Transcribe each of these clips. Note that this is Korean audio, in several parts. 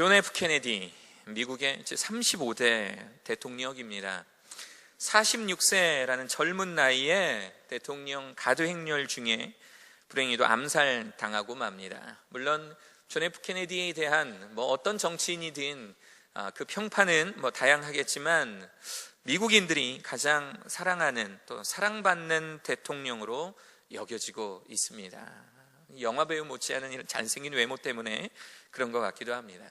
존 F 케네디 미국의 35대 대통령입니다. 46세라는 젊은 나이에 대통령 가도행렬 중에 불행히도 암살 당하고 맙니다. 물론 존 F 케네디에 대한 뭐 어떤 정치인이든 아, 그 평판은 뭐 다양하겠지만 미국인들이 가장 사랑하는 또 사랑받는 대통령으로 여겨지고 있습니다. 영화 배우 못지않은 이런 잘생긴 외모 때문에 그런 것 같기도 합니다.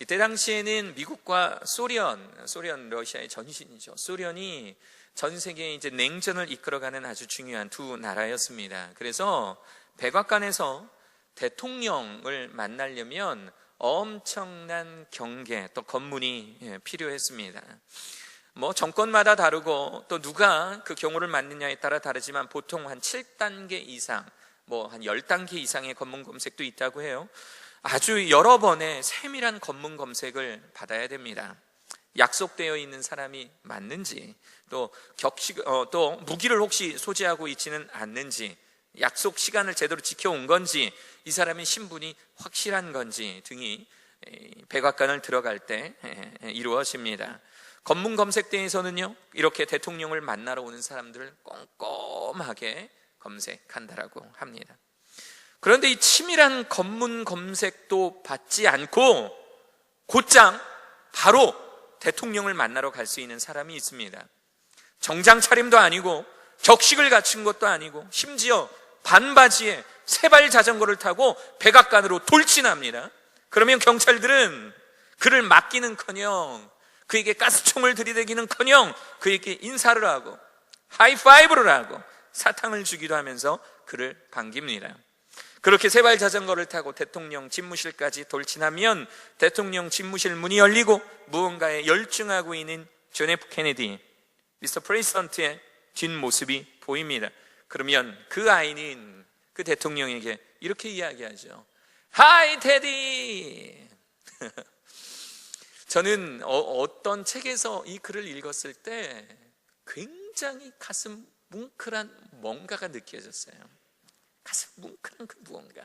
이때 당시에는 미국과 소련, 소련 러시아의 전신이죠. 소련이 전 세계에 이제 냉전을 이끌어가는 아주 중요한 두 나라였습니다. 그래서 백악관에서 대통령을 만나려면 엄청난 경계 또 검문이 예, 필요했습니다. 뭐 정권마다 다르고 또 누가 그 경우를 맡느냐에 따라 다르지만 보통 한 7단계 이상 뭐 한 10단계 이상의 검문 검색도 있다고 해요. 아주 여러 번의 세밀한 검문 검색을 받아야 됩니다. 약속되어 있는 사람이 맞는지, 또 격식, 어, 또 무기를 혹시 소지하고 있지는 않는지, 약속 시간을 제대로 지켜온 건지, 이 사람의 신분이 확실한 건지 등이 백악관을 들어갈 때 이루어집니다. 검문 검색대에서는요, 이렇게 대통령을 만나러 오는 사람들을 꼼꼼하게 검색한다라고 합니다. 그런데 이 치밀한 검문 검색도 받지 않고 곧장 바로 대통령을 만나러 갈 수 있는 사람이 있습니다. 정장 차림도 아니고 격식을 갖춘 것도 아니고 심지어 반바지에 세발 자전거를 타고 백악관으로 돌진합니다. 그러면 경찰들은 그를 맡기는커녕 그에게 가스총을 들이대기는커녕 그에게 인사를 하고 하이파이브를 하고 사탕을 주기도 하면서 그를 반깁니다. 그렇게 세발 자전거를 타고 대통령 집무실까지 돌진하면 대통령 집무실 문이 열리고 무언가에 열중하고 있는 존 F 케네디, 미스터 프레이선트의 뒷모습이 보입니다. 그러면 그 아이는 그 대통령에게 이렇게 이야기하죠. 하이 테디! 저는 어, 떤 책에서 이 글을 읽었을 때 굉장히 가슴 뭉클한 뭔가가 느껴졌어요. 가슴 뭉클한 그 무언가.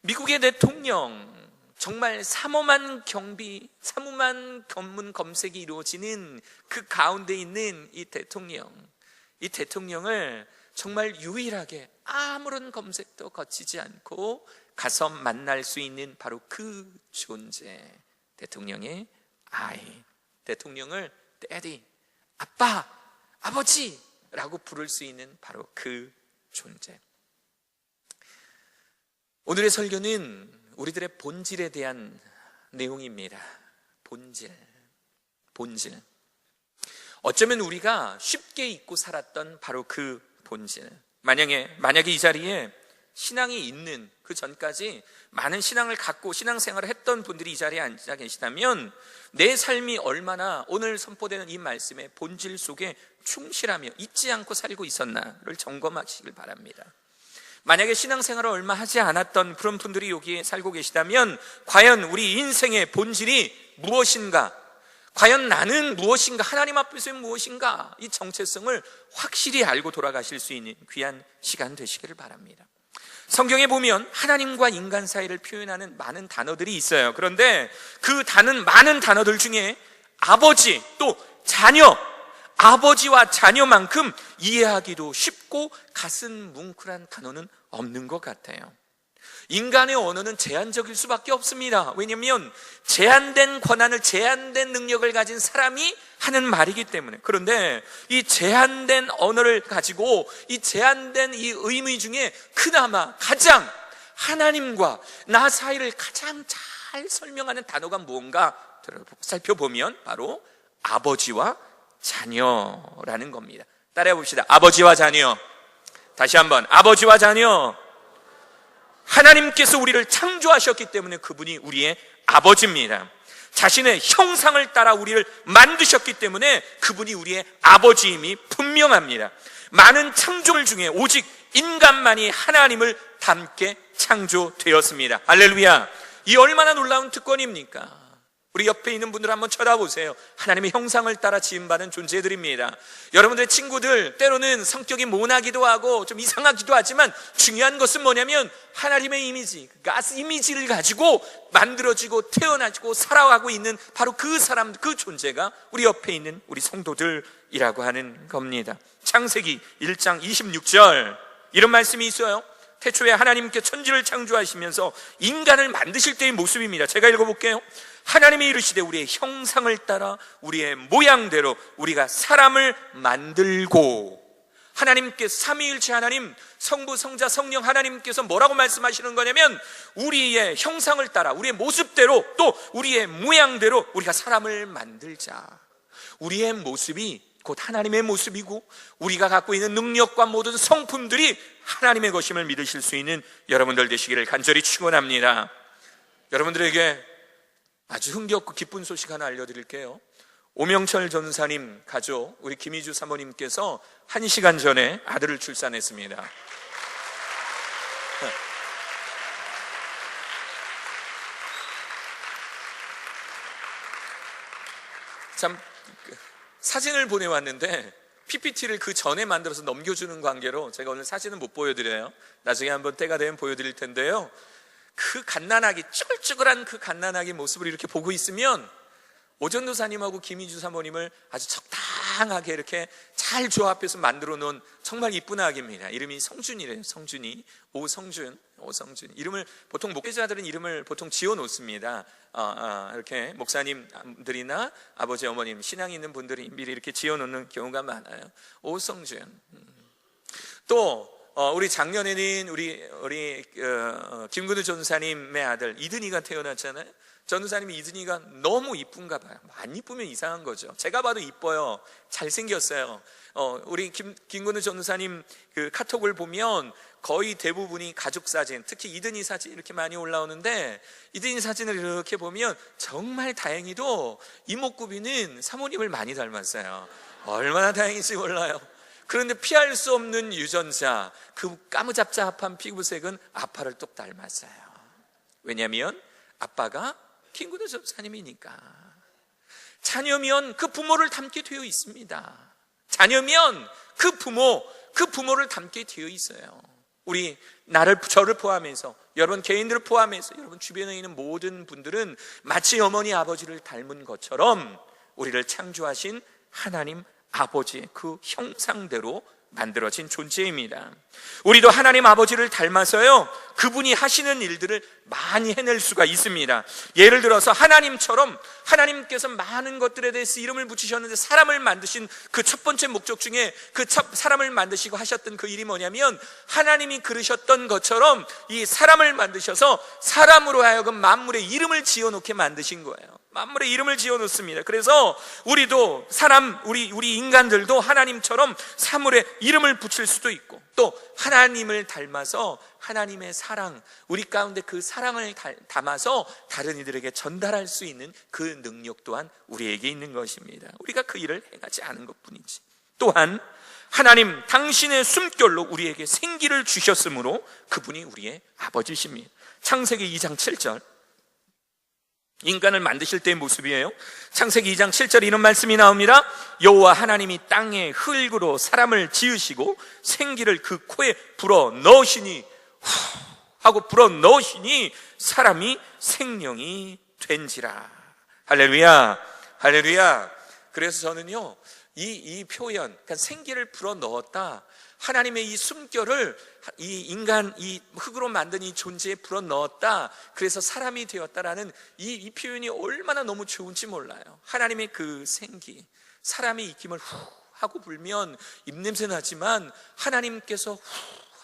미국의 대통령, 정말 삼엄한 경비, 삼엄한 검문 검색이 이루어지는 그 가운데 있는 이 대통령, 이 대통령을 정말 유일하게 아무런 검색도 거치지 않고 가서 만날 수 있는 바로 그 존재. 대통령의 아이, 대통령을 데디, 아빠, 아버지라고 부를 수 있는 바로 그 존재. 오늘의 설교는 우리들의 본질에 대한 내용입니다. 본질. 본질. 어쩌면 우리가 쉽게 잊고 살았던 바로 그 본질. 만약에, 만약에 이 자리에 신앙이 있는 그 전까지 많은 신앙을 갖고 신앙생활을 했던 분들이 이 자리에 앉아 계시다면 내 삶이 얼마나 오늘 선포되는 이 말씀의 본질 속에 충실하며 잊지 않고 살고 있었나를 점검하시길 바랍니다. 만약에 신앙생활을 얼마 하지 않았던 그런 분들이 여기에 살고 계시다면 과연 우리 인생의 본질이 무엇인가? 과연 나는 무엇인가? 하나님 앞에서 무엇인가? 이 정체성을 확실히 알고 돌아가실 수 있는 귀한 시간 되시기를 바랍니다. 성경에 보면 하나님과 인간 사이를 표현하는 많은 단어들이 있어요. 그런데 그 단은 많은 단어들 중에 아버지 또 자녀 아버지와 자녀만큼 이해하기도 쉽고 가슴 뭉클한 단어는 없는 것 같아요. 인간의 언어는 제한적일 수밖에 없습니다. 왜냐하면 제한된 권한을 제한된 능력을 가진 사람이 하는 말이기 때문에. 그런데 이 제한된 언어를 가지고 이 제한된 이 의미 중에 그나마 가장 하나님과 나 사이를 가장 잘 설명하는 단어가 무언가 살펴보면 바로 아버지와 자녀라는 겁니다. 따라해 봅시다. 아버지와 자녀. 다시 한번. 아버지와 자녀. 하나님께서 우리를 창조하셨기 때문에 그분이 우리의 아버지입니다. 자신의 형상을 따라 우리를 만드셨기 때문에 그분이 우리의 아버지임이 분명합니다. 많은 창조물 중에 오직 인간만이 하나님을 닮게 창조되었습니다. 할렐루야. 이 얼마나 놀라운 특권입니까? 우리 옆에 있는 분들 한번 쳐다보세요. 하나님의 형상을 따라 지음받은 존재들입니다. 여러분들의 친구들, 때로는 성격이 모나기도 하고 좀 이상하기도 하지만 중요한 것은 뭐냐면 하나님의 이미지, 가스 이미지를 가지고 만들어지고 태어나고 살아가고 있는 바로 그 사람, 그 존재가 우리 옆에 있는 우리 성도들이라고 하는 겁니다. 창세기 1장 26절 이런 말씀이 있어요. 태초에 하나님께 천지를 창조하시면서 인간을 만드실 때의 모습입니다. 제가 읽어볼게요. 하나님이 이르시되 우리의 형상을 따라 우리의 모양대로 우리가 사람을 만들고 하나님께 삼위일체 하나님 성부 성자 성령 하나님께서 뭐라고 말씀하시는 거냐면 우리의 형상을 따라 우리의 모습대로 또 우리의 모양대로 우리가 사람을 만들자 우리의 모습이 곧 하나님의 모습이고 우리가 갖고 있는 능력과 모든 성품들이 하나님의 것임을 믿으실 수 있는 여러분들 되시기를 간절히 축원합니다. 여러분들에게 아주 흥겹고 기쁜 소식 하나 알려드릴게요. 오명철 전사님 가족 우리 김희주 사모님께서 한 시간 전에 아들을 출산했습니다. 참 그, 사진을 보내왔는데 PPT를 그 전에 만들어서 넘겨주는 관계로 제가 오늘 사진은 못 보여드려요. 나중에 한번 때가 되면 보여드릴 텐데요. 그 갓난아기 쭈글쭈글한 그 갓난아기 모습을 이렇게 보고 있으면 오전도사님하고 김희주 사모님을 아주 적당하게 이렇게 잘 조합해서 만들어 놓은 정말 이쁜 아기입니다. 이름이 성준이래요. 성준이 오성준, 오성준. 이름을 보통 목회자들은 이름을 보통 지어 놓습니다. 어, 어, 이렇게 목사님들이나 아버지 어머님 신앙 있는 분들이 미리 이렇게 지어 놓는 경우가 많아요. 오성준. 음. 또 어, 우리 작년에는 우리 우리 어, 김근우 전사님의 아들 이든이가 태어났잖아요. 전우사님이 이든이가 너무 이쁜가 봐요. 안 이쁘면 이상한 거죠. 제가 봐도 이뻐요. 잘생겼어요. 어, 우리 김, 김근우 전우사님 그 카톡을 보면 거의 대부분이 가족 사진, 특히 이든이 사진 이렇게 많이 올라오는데 이든이 사진을 이렇게 보면 정말 다행히도 이목구비는 사모님을 많이 닮았어요. 얼마나 다행인지 몰라요. 그런데 피할 수 없는 유전자, 그 까무잡잡한 피부색은 아빠를 똑 닮았어요. 왜냐하면 아빠가 김구도 전사님이니까. 자녀면 그 부모를 닮게 되어 있습니다. 자녀면 그 부모, 그 부모를 닮게 되어 있어요. 우리 나를 저를 포함해서 여러분 개인들을 포함해서 여러분 주변에 있는 모든 분들은 마치 어머니 아버지를 닮은 것처럼 우리를 창조하신 하나님 아버지의 그 형상대로 만들어진 존재입니다. 우리도 하나님 아버지를 닮아서요, 그분이 하시는 일들을 많이 해낼 수가 있습니다. 예를 들어서 하나님처럼 하나님께서 많은 것들에 대해서 이름을 붙이셨는데 사람을 만드신 그 첫 번째 목적 중에 그첫 사람을 만드시고 하셨던 그 일이 뭐냐면 하나님이 그러셨던 것처럼 이 사람을 만드셔서 사람으로 하여금 만물의 이름을 지어 놓게 만드신 거예요. 만물의 이름을 지어 놓습니다. 그래서 우리도 사람 우리 우리 인간들도 하나님처럼 사물에 이름을 붙일 수도 있고 또 하나님을 닮아서 하나님의 사랑 우리 가운데 그 사랑을 담아서 다른 이들에게 전달할 수 있는 그 능력 또한 우리에게 있는 것입니다. 우리가 그 일을 행하지 않은 것 뿐이지. 또한 하나님 당신의 숨결로 우리에게 생기를 주셨으므로 그분이 우리의 아버지십니다. 창세기 2장 7절 인간을 만드실 때의 모습이에요. 창세기 2장 7절 이런 말씀이 나옵니다. 여호와 하나님이 땅에 흙으로 사람을 지으시고 생기를 그 코에 불어 넣으시니 후 하고 불어 넣으시니 사람이 생명이 된지라. 할렐루야. 할렐루야. 그래서 저는요. 이, 이 표현, 그러니까 생기를 불어 넣었다. 하나님의 이 숨결을 이 인간, 이 흙으로 만든 이 존재에 불어 넣었다. 그래서 사람이 되었다라는 이, 이 표현이 얼마나 너무 좋은지 몰라요. 하나님의 그 생기. 사람이 익힘을 후 하고 불면 입냄새 나지만 하나님께서 후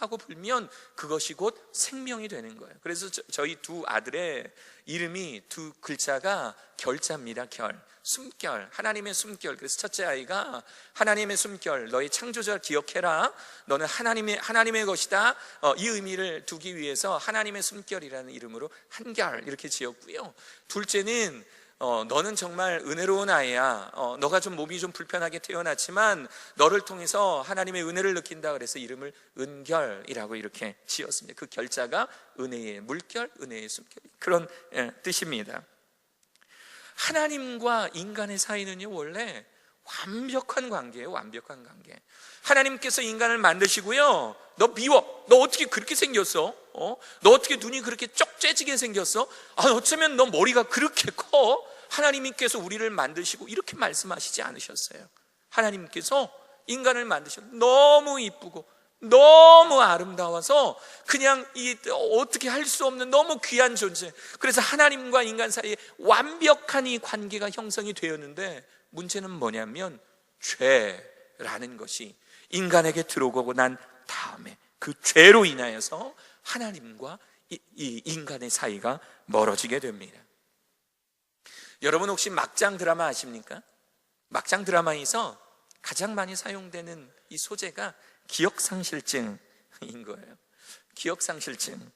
하고 불면 그것이 곧 생명이 되는 거예요. 그래서 저, 희두 아들의 이름이 두 글자가 결자입니다. 결. 숨결, 하나님의 숨결. 그래서 첫째 아이가 하나님의 숨결, 너희 창조자 기억해라. 너는 하나님의 하나님의 것이다. 어, 이 의미를 두기 위해서 하나님의 숨결이라는 이름으로 한결 이렇게 지었고요. 둘째는 어, 너는 정말 은혜로운 아이야. 어, 너가 좀 몸이 좀 불편하게 태어났지만 너를 통해서 하나님의 은혜를 느낀다 그래서 이름을 은결이라고 이렇게 지었습니다. 그 결자가 은혜의 물결, 은혜의 숨결 그런 예, 뜻입니다. 하나님과 인간의 사이는요, 원래 완벽한 관계예요, 완벽한 관계. 하나님께서 인간을 만드시고요, 너 미워. 너 어떻게 그렇게 생겼어? 어? 너 어떻게 눈이 그렇게 쩍 째지게 생겼어? 아, 어쩌면 너 머리가 그렇게 커? 하나님께서 우리를 만드시고 이렇게 말씀하시지 않으셨어요. 하나님께서 인간을 만드셨 너무 이쁘고 너무 아름다워서 그냥 이 어떻게 할 수 없는 너무 귀한 존재. 그래서 하나님과 인간 사이에 완벽한 이 관계가 형성이 되었는데 문제는 뭐냐면 죄라는 것이 인간에게 들어오고 난 다음에 그 죄로 인하여서 하나님과 이, 이 인간의 사이가 멀어지게 됩니다. 여러분 혹시 막장 드라마 아십니까? 막장 드라마에서 가장 많이 사용되는 이 소재가 기억상실증인 거예요. 기억상실증.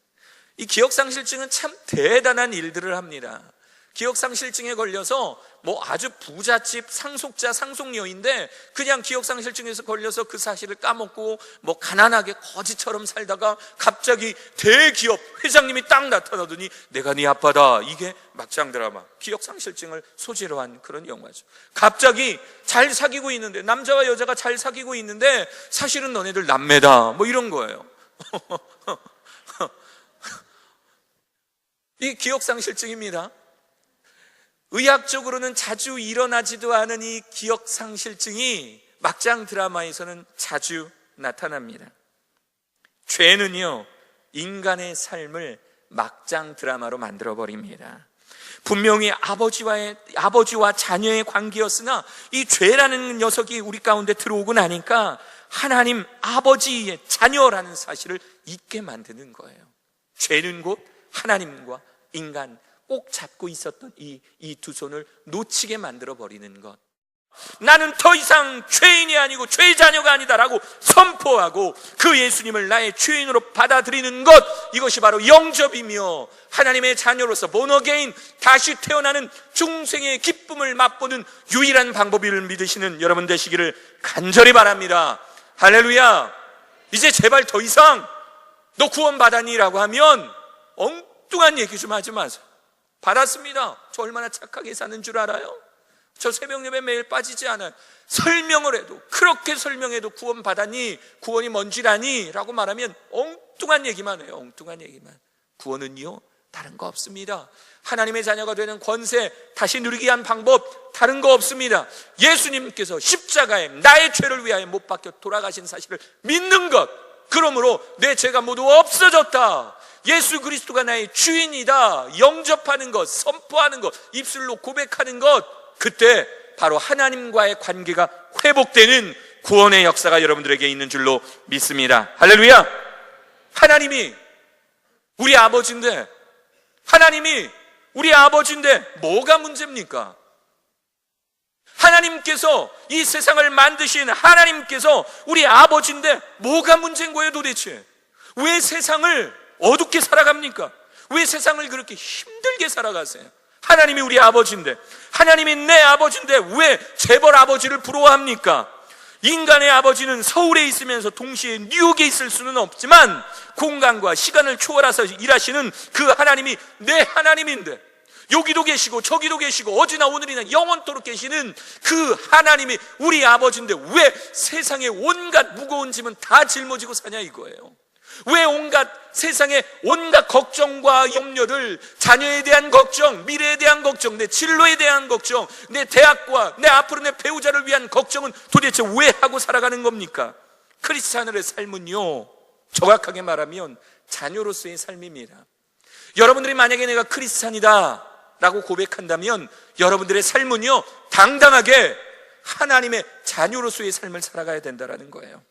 이 기억상실증은 참 대단한 일들을 합니다. 기억상실증에 걸려서 뭐 아주 부잣집 상속자 상속녀인데 그냥 기억상실증에서 걸려서 그 사실을 까먹고 뭐 가난하게 거지처럼 살다가 갑자기 대기업 회장님이 딱 나타나더니 내가 네 아빠다. 이게 막장 드라마 기억상실증을 소재로 한 그런 영화죠. 갑자기 잘 사귀고 있는데 남자와 여자가 잘 사귀고 있는데 사실은 너네들 남매다. 뭐 이런 거예요. 이 기억상실증입니다 의학적으로는 자주 일어나지도 않은 이 기억상실증이 막장 드라마에서는 자주 나타납니다. 죄는요, 인간의 삶을 막장 드라마로 만들어버립니다. 분명히 아버지와의, 아버지와 자녀의 관계였으나 이 죄라는 녀석이 우리 가운데 들어오고 나니까 하나님 아버지의 자녀라는 사실을 잊게 만드는 거예요. 죄는 곧 하나님과 인간 꼭 잡고 있었던 이, 이 두 손을 놓치게 만들어 버리는 것. 나는 더 이상 죄인이 아니고 죄의 자녀가 아니다라고 선포하고 그 예수님을 나의 죄인으로 받아들이는 것 이것이 바로 영접이며 하나님의 자녀로서 보너게인 다시 태어나는 중생의 기쁨을 맛보는 유일한 방법을 믿으시는 여러분 되시기를 간절히 바랍니다. 할렐루야. 이제 제발 더 이상 너 구원 받았니라고 하면 엉뚱한 얘기 좀 하지 마세요. 받았습니다. 저 얼마나 착하게 사는 줄 알아요? 저 새벽 예배 매일 빠지지 않아요. 설명을 해도 그렇게 설명해도 구원 받았니? 구원이 뭔지라니? 라고 말하면 엉뚱한 얘기만 해요. 엉뚱한 얘기만. 구원은요 다른 거 없습니다. 하나님의 자녀가 되는 권세 다시 누리기 위한 방법 다른 거 없습니다. 예수님께서 십자가에 나의 죄를 위하여 못 박혀 돌아가신 사실을 믿는 것. 그러므로 내 죄가 모두 없어졌다. 예수 그리스도가 나의 주인이다. 영접하는 것, 선포하는 것, 입술로 고백하는 것. 그때 바로 하나님과의 관계가 회복되는 구원의 역사가 여러분들에게 있는 줄로 믿습니다. 할렐루야! 하나님이 우리 아버지인데, 하나님이 우리 아버지인데 뭐가 문제입니까? 하나님께서 이 세상을 만드신 하나님께서 우리 아버지인데 뭐가 문제인 거예요 도대체? 왜 세상을 어둡게 살아갑니까? 왜 세상을 그렇게 힘들게 살아가세요? 하나님이 우리 아버지인데, 하나님이 내 아버지인데 왜 재벌 아버지를 부러워합니까? 인간의 아버지는 서울에 있으면서 동시에 뉴욕에 있을 수는 없지만 공간과 시간을 초월해서 일하시는 그 하나님이 내 하나님인데 여기도 계시고 저기도 계시고 어제나 오늘이나 영원토록 계시는 그 하나님이 우리 아버지인데 왜 세상에 온갖 무거운 짐은 다 짊어지고 사냐 이거예요. 왜 온갖 세상의 온갖 걱정과 염려를 자녀에 대한 걱정, 미래에 대한 걱정, 내 진로에 대한 걱정, 내 대학과 내 앞으로 내 배우자를 위한 걱정은 도대체 왜 하고 살아가는 겁니까? 크리스찬의 삶은요, 정확하게 말하면 자녀로서의 삶입니다. 여러분들이 만약에 내가 크리스찬이다 라고 고백한다면 여러분들의 삶은요, 당당하게 하나님의 자녀로서의 삶을 살아가야 된다는 거예요.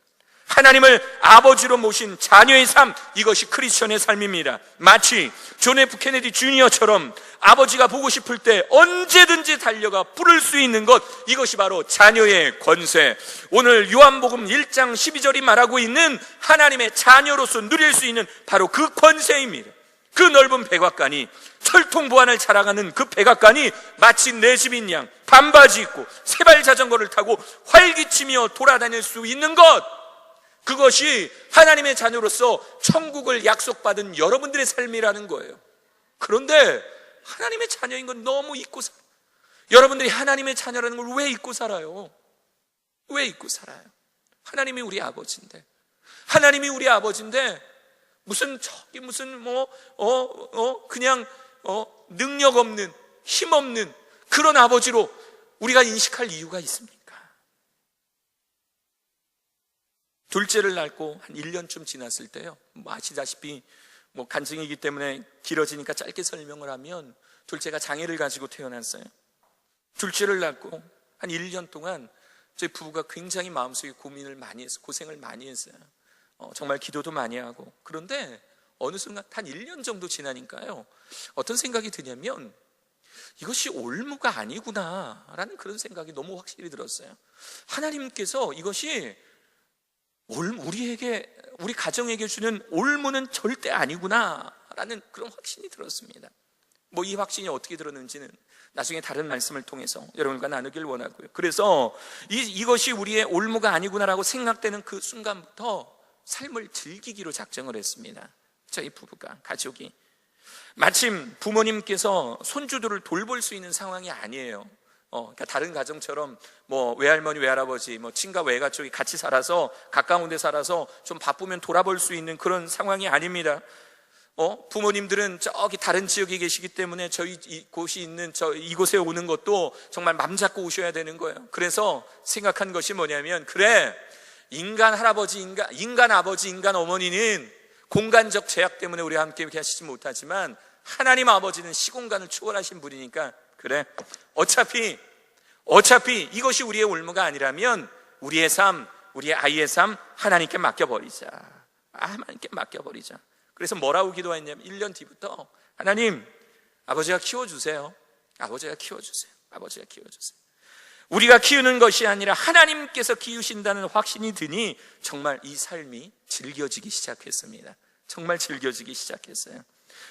하나님을 아버지로 모신 자녀의 삶, 이것이 크리스천의 삶입니다. 마치 존 F 케네디 주니어처럼 아버지가 보고 싶을 때 언제든지 달려가 부를 수 있는 것, 이것이 바로 자녀의 권세. 오늘 요한복음 1장 12절이 말하고 있는 하나님의 자녀로서 누릴 수 있는 바로 그 권세입니다. 그 넓은 백악관이 철통 보안을 자랑하는 그 백악관이 마치 내 집인 양 반바지 입고 세발 자전거를 타고 활기치며 돌아다닐 수 있는 것 그것이 하나님의 자녀로서 천국을 약속받은 여러분들의 삶이라는 거예요. 그런데 하나님의 자녀인 건 너무 잊고 살 여러분들이 하나님의 자녀라는 걸 왜 잊고 살아요? 왜 잊고 살아요? 하나님이 우리 아버지인데. 하나님이 우리 아버지인데 무슨 저기 무슨 뭐 어 어 그냥 어 능력 없는 힘 없는 그런 아버지로 우리가 인식할 이유가 있습니까? 둘째를 낳고 한 1년쯤 지났을 때요. 뭐 아시다시피 뭐 간증이기 때문에 길어지니까 짧게 설명을 하면 둘째가 장애를 가지고 태어났어요. 둘째를 낳고 한 1년 동안 저희 부부가 굉장히 마음속에 고민을 많이 했어요. 고생을 많이 했어요. 어, 정말 기도도 많이 하고. 그런데 어느 순간 한 1년 정도 지나니까요. 어떤 생각이 드냐면 이것이 올무가 아니구나라는 그런 생각이 너무 확실히 들었어요. 하나님께서 이것이 올- 우리에게 우리 가정에게 주는 올무는 절대 아니구나라는 그런 확신이 들었습니다. 뭐 이 확신이 어떻게 들었는지는 나중에 다른 말씀을 통해서 여러분과 나누길 원하고요. 그래서 이, 이것이 우리의 올무가 아니구나라고 생각되는 그 순간부터 삶을 즐기기로 작정을 했습니다. 저희 부부가 가족이 마침 부모님께서 손주들을 돌볼 수 있는 상황이 아니에요. 어, 그러니까 다른 가정처럼 뭐 외할머니, 외할아버지, 뭐 친가, 외가 쪽이 같이 살아서 가까운 데 살아서 좀 바쁘면 돌아볼 수 있는 그런 상황이 아닙니다. 어, 부모님들은 저기 다른 지역에 계시기 때문에 저희 이곳이 있는 저 이곳에 오는 것도 정말 맘 잡고 오셔야 되는 거예요. 그래서 생각한 것이 뭐냐면 그래 인간 할아버지, 인간 인간 아버지, 인간 어머니는 공간적 제약 때문에 우리와 함께 계시지 못하지만 하나님 아버지는 시공간을 초월하신 분이니까 그래 어차피 어차피 이것이 우리의 올무가 아니라면 우리의 삶, 우리의 아이의 삶 하나님께 맡겨버리자. 아, 하나님께 맡겨버리자. 그래서 뭐라고 기도했냐면 1년 뒤부터 하나님 아버지가 키워주세요. 아버지가 키워주세요. 아버지가 키워주세요. 우리가 키우는 것이 아니라 하나님께서 키우신다는 확신이 드니 정말 이 삶이 즐겨지기 시작했습니다. 정말 즐겨지기 시작했어요.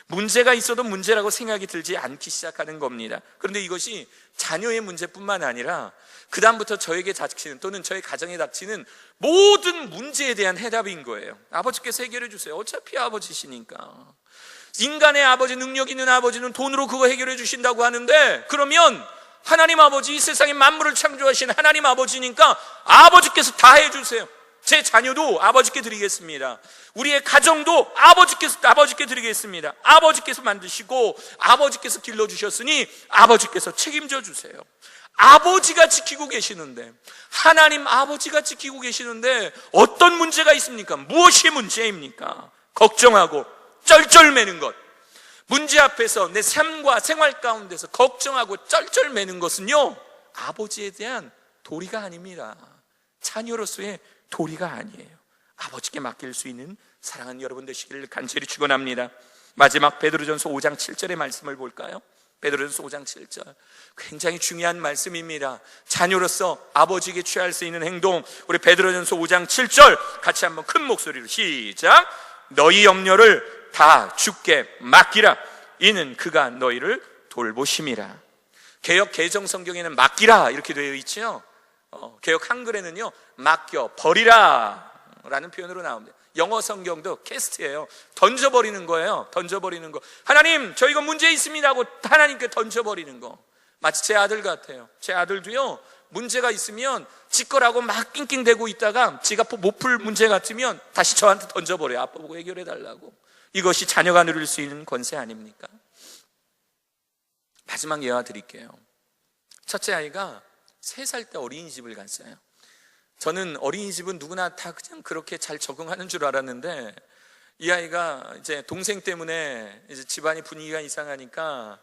문제가 있어도 문제라고 생각이 들지 않기 시작하는 겁니다. 그런데 이것이 자녀의 문제뿐만 아니라 그다음부터 저에게 닥치는 또는 저희 가정에 닥치는 모든 문제에 대한 해답인 거예요. 아버지께서 해결해 주세요. 어차피 아버지시니까. 인간의 아버지, 능력 있는 아버지는 돈으로 그거 해결해 주신다고 하는데 그러면 하나님 아버지, 이 세상에 만물을 창조하신 하나님 아버지니까 아버지께서 다 해주세요. 제 자녀도 아버지께 드리겠습니다. 우리의 가정도 아버지께서, 아버지께 드리겠습니다. 아버지께서 만드시고 아버지께서 길러주셨으니 아버지께서 책임져 주세요. 아버지가 지키고 계시는데, 하나님 아버지가 지키고 계시는데 어떤 문제가 있습니까? 무엇이 문제입니까? 걱정하고 쩔쩔매는 것. 문제 앞에서 내 삶과 생활 가운데서 걱정하고 쩔쩔매는 것은요, 아버지에 대한 도리가 아닙니다. 자녀로서의 도리가 아니에요. 아버지께 맡길 수 있는 사랑하는 여러분 되시기를 간절히 축원합니다. 마지막 베드로전서 5장 7절의 말씀을 볼까요? 베드로전서 5장 7절. 굉장히 중요한 말씀입니다. 자녀로서 아버지에게 취할 수 있는 행동. 우리 베드로전서 5장 7절 같이 한번 큰 목소리로 시작. 너희 염려를 다 주께 맡기라. 이는 그가 너희를 돌보심이라. 개혁 개정 성경에는 맡기라 이렇게 되어 있죠. 어, 개혁 한글에는요 맡겨 버리라 라는 표현으로 나옵니다. 영어 성경도 캐스트예요. 던져버리는 거예요. 던져버리는 거. 하나님, 저 이거 문제 있습니다 하고 하나님께 던져버리는 거. 마치 제 아들 같아요. 제 아들도요, 문제가 있으면 지 거라고 막 낑낑대고 있다가 지가 못 풀 문제 같으면 다시 저한테 던져버려요. 아빠 보고 해결해 달라고. 이것이 자녀가 누릴 수 있는 권세 아닙니까? 마지막 예화 드릴게요. 첫째 아이가 세 살 때 어린이집을 갔어요. 저는 어린이집은 누구나 다 그냥 그렇게 잘 적응하는 줄 알았는데 이 아이가 이제 동생 때문에 이제 집안이 분위기가 이상하니까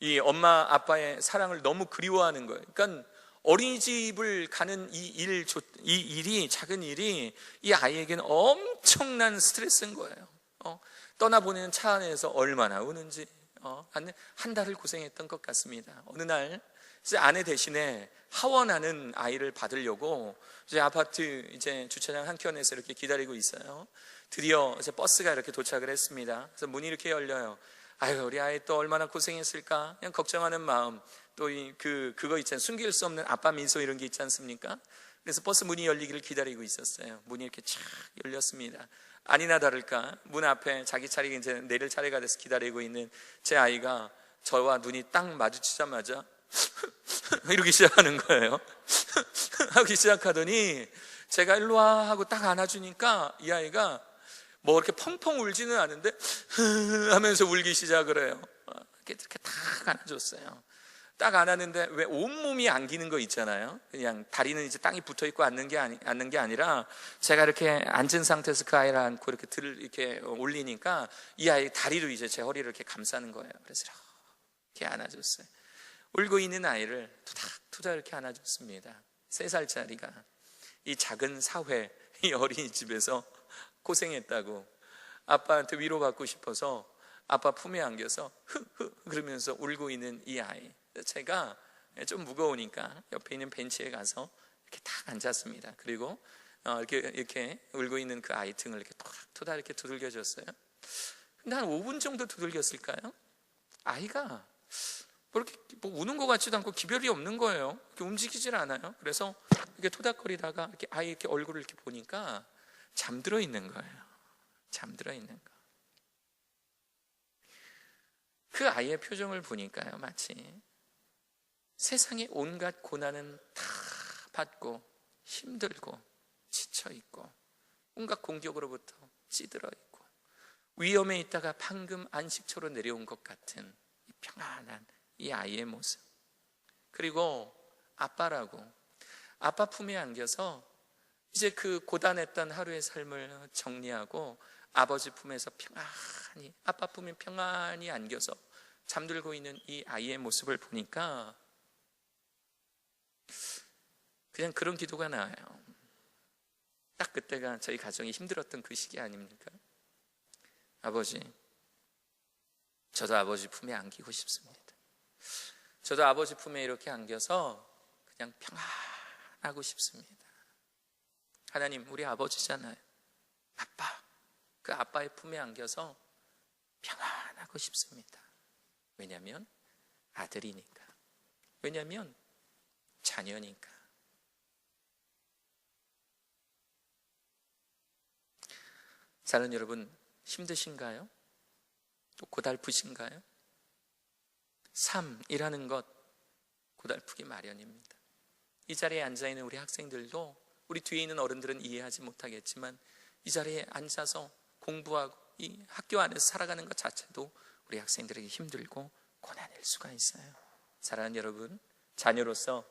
이 엄마 아빠의 사랑을 너무 그리워하는 거예요. 그러니까 어린이집을 가는 이 일, 이 일이 작은 일이 이 아이에게는 엄청난 스트레스인 거예요. 어, 떠나보내는 차 안에서 얼마나 우는지 어, 한, 한 달을 고생했던 것 같습니다. 어느 날 이제 아내 대신에 하원하는 아이를 받으려고 이제 아파트 이제 주차장 한 켠에서 이렇게 기다리고 있어요. 드디어 이제 버스가 이렇게 도착을 했습니다. 그래서 문이 이렇게 열려요. 아유 우리 아이 또 얼마나 고생했을까? 그냥 걱정하는 마음 또이그 그거 있잖아요. 숨길 수 없는 아빠 미소 이런 게 있지 않습니까? 그래서 버스 문이 열리기를 기다리고 있었어요. 문이 이렇게 쫙 열렸습니다. 아니나 다를까 문 앞에 자기 차례 이제 내릴 차례가 돼서 기다리고 있는 제 아이가 저와 눈이 딱 마주치자마자 이러기 시작하는 거예요. 하기 시작하더니 제가 일로 와 하고 딱 안아주니까 이 아이가 뭐 이렇게 펑펑 울지는 않은데 하면서 울기 시작을 해요. 이렇게, 이렇게 딱 안아줬어요. 딱 안았는데 왜 온몸이 안기는 거 있잖아요. 그냥 다리는 이제 땅이 붙어 있고 앉는 게 아니, 앉는 게 아니라 제가 이렇게 앉은 상태에서 그 아이를 안고 이렇게 들 이렇게 올리니까 이 아이 다리로 이제 제 허리를 이렇게 감싸는 거예요. 그래서 이렇게 안아줬어요. 울고 있는 아이를 투닥 투닥 이렇게 안아줬습니다. 세 살짜리가 이 작은 사회 이 어린이집에서 고생했다고 아빠한테 위로받고 싶어서 아빠 품에 안겨서 흐흐 그러면서 울고 있는 이 아이 제가 좀 무거우니까 옆에 있는 벤치에 가서 이렇게 딱 앉았습니다. 그리고 어, 이렇게 이렇게 울고 있는 그 아이 등을 이렇게 토닥토닥 이렇게 두들겨 줬어요. 근데 한 5분 정도 두들겼을까요? 아이가 뭐 이렇게 뭐 우는 것 같지도 않고 기별이 없는 거예요. 이렇게 움직이질 않아요. 그래서 이렇게 토닥거리다가 이렇게 아이 이렇게 얼굴을 이렇게 보니까 잠들어 있는 거예요. 잠들어 있는 거. 그 아이의 표정을 보니까요, 마치 세상의 온갖 고난은 다 받고 힘들고 지쳐 있고 온갖 공격으로부터 찌들어 있고 위험에 있다가 방금 안식처로 내려온 것 같은 이 평안한 이 아이의 모습. 그리고 아빠라고 아빠 품에 안겨서 이제 그 고단했던 하루의 삶을 정리하고 아버지 품에서 평안히 아빠 품에 평안히 안겨서 잠들고 있는 이 아이의 모습을 보니까 그냥 그런 기도가 나와요. 딱 그때가 저희 가정이 힘들었던 그 시기 아닙니까? 아버지, 저도 아버지 품에 안기고 싶습니다. 저도 아버지 품에 이렇게 안겨서 그냥 평안하고 싶습니다. 하나님, 우리 아버지잖아요. 아빠, 그 아빠의 품에 안겨서 평안하고 싶습니다. 왜냐하면 아들이니까. 왜냐하면 자녀니까. 사는 여러분 힘드신가요? 또 고달프신가요? 삶이라는 것 고달프기 마련입니다. 이 자리에 앉아 있는 우리 학생들도 우리 뒤에 있는 어른들은 이해하지 못하겠지만 이 자리에 앉아서 공부하고 이 학교 안에서 살아가는 것 자체도 우리 학생들에게 힘들고 고난일 수가 있어요. 사랑하는 여러분, 자녀로서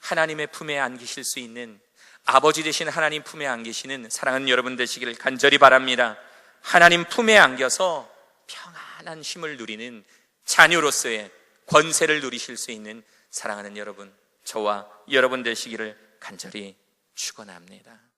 하나님의 품에 안기실 수 있는 아버지 되신 하나님 품에 안기시는 사랑하는 여러분 되시기를 간절히 바랍니다. 하나님 품에 안겨서 평안한 쉼을 누리는 자녀로서의 권세를 누리실 수 있는 사랑하는 여러분, 저와 여러분 되시기를 간절히 축원합니다.